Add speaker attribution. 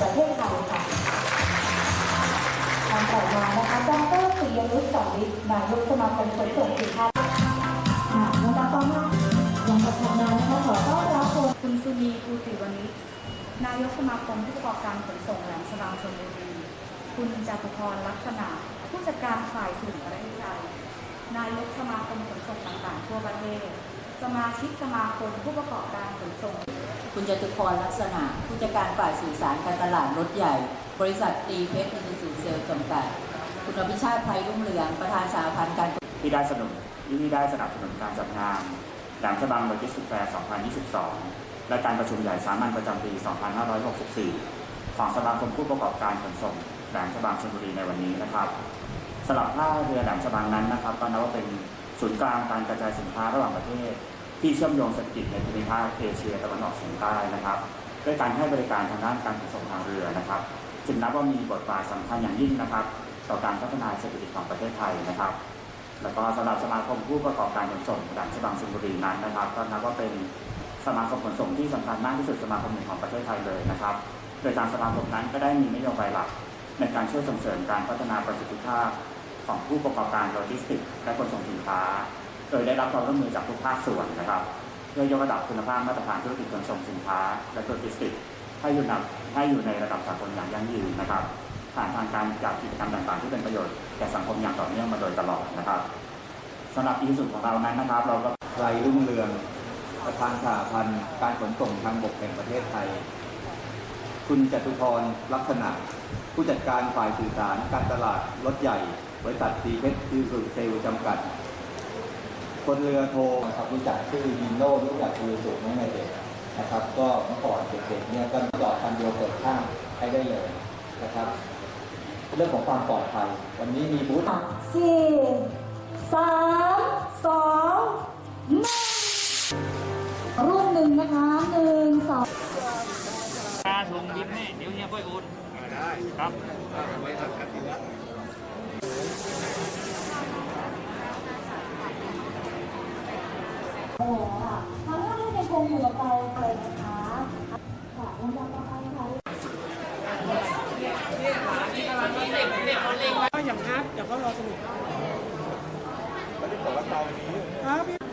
Speaker 1: ประเทศไทยค่ะทางต่อมานะคะดรปิยนุชสอนฤทธิ์นายกสมาคมขนส่งสินค้าค่ะลำดับต่อมาลำดับถัดมานะคะขอต้อนรับคุณ
Speaker 2: คุณสุนีภูติวณิชนายกสมาคมผู้ประกอบการขนส่งแหลมฉบังชลบุรีคุณจตุพรลักษณะ ผู้จัดการฝ่ายสื่อประเทศไทยนายกสมาคมขนส่งต่างๆทั่วประเทศ สมาชิกสมาคมผู้ประกอบการขนส่ง
Speaker 3: คุณจตุพรลักษณะ ผู้จัดการฝ่ายสื่อสารการตลาดรถใหญ่ บริษัทตีเพชรอินดูสูเซลจำกัด คุณอภิชาติไพรุ่งเรืองประธานสาพันธ์การ
Speaker 4: ที่ได้สนับสนุนที่ได้สนับสนุนการจัดงานแหลมฉบังโลจิสติกแฟร์2022 และการประชุมใหญ่สามัญประจำปี 2564 ของสมาคมผู้ประกอบการขนส่งแหลมฉบังชลบุรีในวันนี้นะครับสำหรับท่าเรือแหลมฉบังนั้นนะครับก็นับว่าเป็นศูนย์กลางการกระจายสินค้าระหว่างประเทศ ที่เชื่อมโยงเศรษฐกิจในภูมิภาคเอเชียตะวันออกเฉียงใต้นะครับด้วยการให้บริการทางด้านการขนส่งทางเรือนะครับจึงนับว่ามีบทบาทสำคัญอย่างยิ่งนะครับ ต่อการพัฒนาเศรษฐกิจของประเทศไทยนะครับ แล้วก็สำหรับสมาคมผู้ประกอบการขนส่งแหลมฉบังชลบุรีนั้นนะครับก็นับว่าเป็นสมาคมขนส่งที่สำคัญมากที่สุดสมาคมหนึ่งของประเทศไทยเลยนะครับ โดยทางสมาคมนั้นก็ได้มีนโยบายหลัก ในการช่วยส่งเสริมการพัฒนาประสิทธิภาพของผู้ประกอบการโลจิสติกส์และขนส่งสินค้า ยได้รับความร่วมมือจากทุกภาคส่วนนะครับ เพื่อยกระดับคุณภาพมาตรฐานธุรกิจขนส่งสินค้า และโลจิสติกส์ให้อยู่ในให้อยู่ในระดับสากลอย่างยั่งยืนนะครับ ผ่านทางการจัดกิจกรรมต่างๆ ที่เป็นประโยชน์แก่สังคมอย่างต่อเนื่องมาโดยตลอดนะครับสำหรับอีสุของเรานั้นนะครับ เราก็
Speaker 5: ไรรุ่งเรืองประธานสหพันธ์การขนส่งทางบกแห่งประเทศไทย คุณจตุพรลักษณะ ผู้จัดการฝ่ายสื่อสารการตลาดรถใหญ่บริษัทตีเพชรดิสุเซลจำกัด คนเรือโทนะครับรู้จักชื่อยินโน่รู้จักคือสุไม่ไงเด็กนะครับ ก็เมื่อก่อนเด็กๆเนี่ยก็จอดคันเดียวเปิดข้างให้ได้เลยนะครับ เรื่องของความปลอดภัย วันนี้มีบูธ
Speaker 1: สี่สามสองหนึ่งรุ่นหนึ่งนะคะหนึ่งสอง
Speaker 6: ตาส่งยิ้มให้เดี๋ยวเฮียค่อยโอนได้ครับ
Speaker 1: โอ้ค่ะทางท่านยังคงอยู่กับเราเลยนะคะค่ะลำดับต่อไปค่ะ
Speaker 7: ก็อย่างนัดเดี๋ยวเขารอสนุกครับพี่